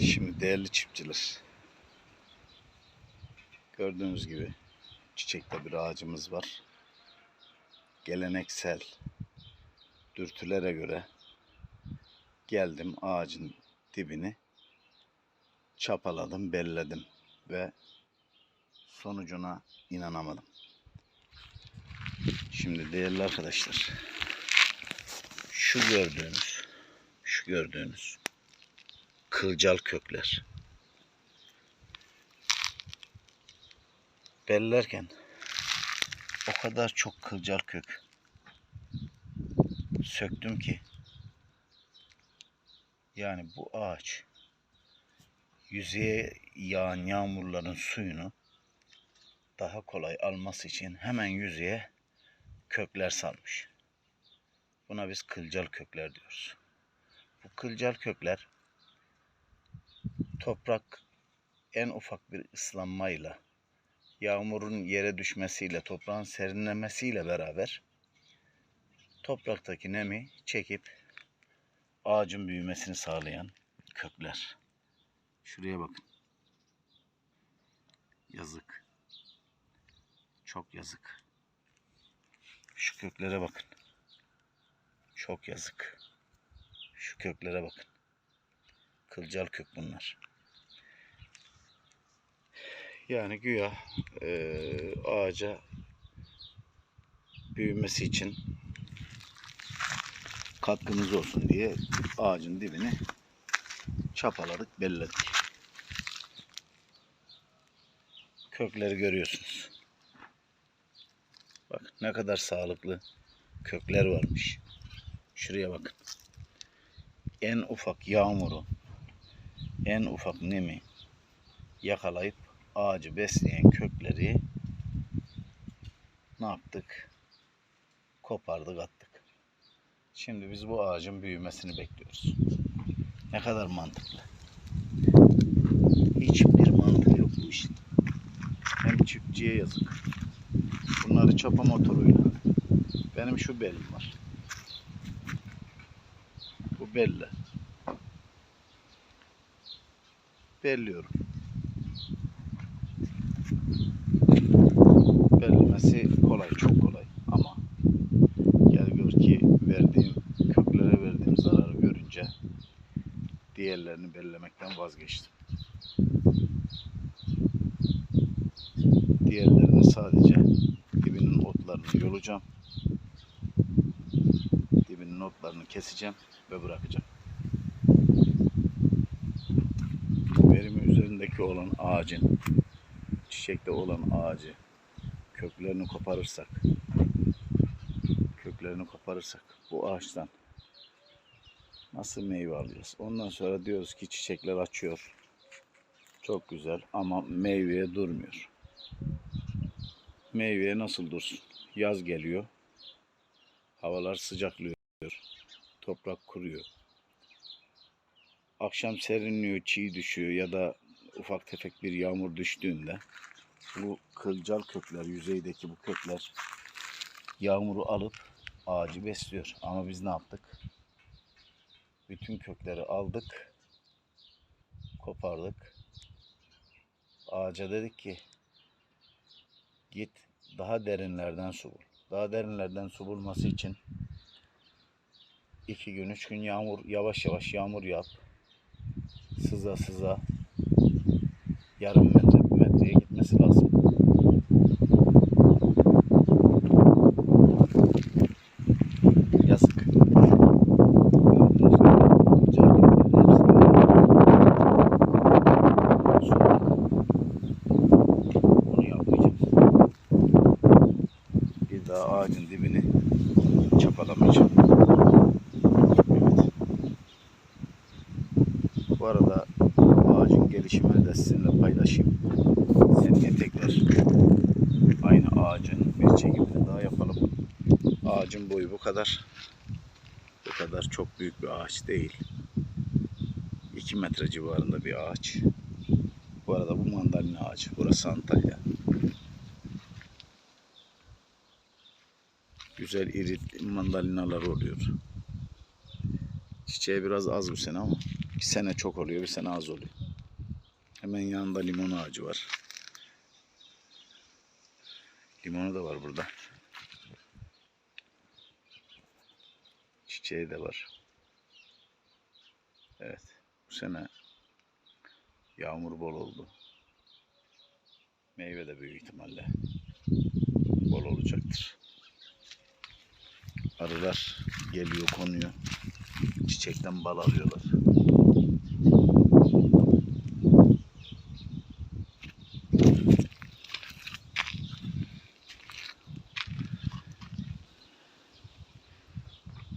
Şimdi değerli çiftçiler. Gördüğünüz gibi çiçekte bir ağacımız var. Geleneksel dürtülere göre geldim ağacın dibini çapaladım, belledim ve sonucuna inanamadım. Şimdi değerli arkadaşlar şu gördüğünüz şu gördüğünüz kılcal kökler. Bellerken o kadar çok kılcal kök söktüm ki yani bu ağaç yüzeye yağan yağmurların suyunu daha kolay alması için hemen yüzeye kökler salmış. Buna biz kılcal kökler diyoruz. Bu kılcal kökler toprak en ufak bir ıslanmayla, yağmurun yere düşmesiyle, toprağın serinlemesiyle beraber topraktaki nemi çekip ağacın büyümesini sağlayan kökler. Şuraya bakın. Yazık. Çok yazık. Şu köklere bakın. Çok yazık. Şu köklere bakın. Kılcal kök bunlar. Yani güya eee, ağaca büyümesi için katkımız olsun diye ağacın dibini çapaladık, belledik. Kökleri görüyorsunuz. Bak ne kadar sağlıklı kökler varmış. Şuraya bakın. En ufak yağmuru, en ufak nemi yakalayıp ağacı besleyen kökleri ne yaptık? Kopardık attık. Şimdi biz bu ağacın büyümesini bekliyoruz. Ne kadar mantıklı. Hiçbir mantığı yok bu işin. Hem çiftçiye yazık. Bunları çapa motoruyla. Benim şu belim var. Bu belle. Belliyorum. Bellemesi kolay, çok kolay. Ama gel gör ki verdiğim köklere verdiğim zararı görünce diğerlerini bellemekten vazgeçtim. Diğerlerini sadece dibinin otlarını yolacağım. Dibinin otlarını keseceğim ve bırakacağım. Verimi üzerindeki olan ağacın, çiçekte olan ağacı köklerini koparırsak, köklerini koparırsak bu ağaçtan nasıl meyve alacağız? Ondan sonra diyoruz ki çiçekler açıyor. Çok güzel ama meyveye durmuyor. Meyveye nasıl dursun? Yaz geliyor. Havalar sıcaklıyor. Toprak kuruyor. Akşam serinliyor, çiğ düşüyor ya da ufak tefek bir yağmur düştüğünde bu kılcal kökler, yüzeydeki bu kökler yağmuru alıp ağacı besliyor. Ama biz ne yaptık? Bütün kökleri aldık, kopardık. Ağaca dedik ki git daha derinlerden su bul. Daha derinlerden su bulması için iki gün, üç gün yağmur, yavaş yavaş yağmur yap. Sıza sıza yarım metre, metreye gitmesi lazım. Yazık. Bir daha ağacın dibini çapalamayacağım. Bu arada ağacın gelişimini de sizinle paylaşayım. Seneye tekrar aynı ağacın bir çekimini daha yapalım. Ağacın boyu bu kadar. Bu kadar çok büyük bir ağaç değil. 2 metre civarında bir ağaç. Bu arada bu mandalina ağacı. Burası Antalya. Güzel iri mandalinalar oluyor. Çiçeği biraz az bu sene ama Bir sene çok oluyor, bir sene az oluyor. Hemen yanında limon ağacı var. Limonu da var burada. Çiçeği de var. Evet. Bu sene yağmur bol oldu. Meyve de büyük ihtimalle bol olacaktır. Arılar geliyor konuyor. Çiçekten bal alıyorlar.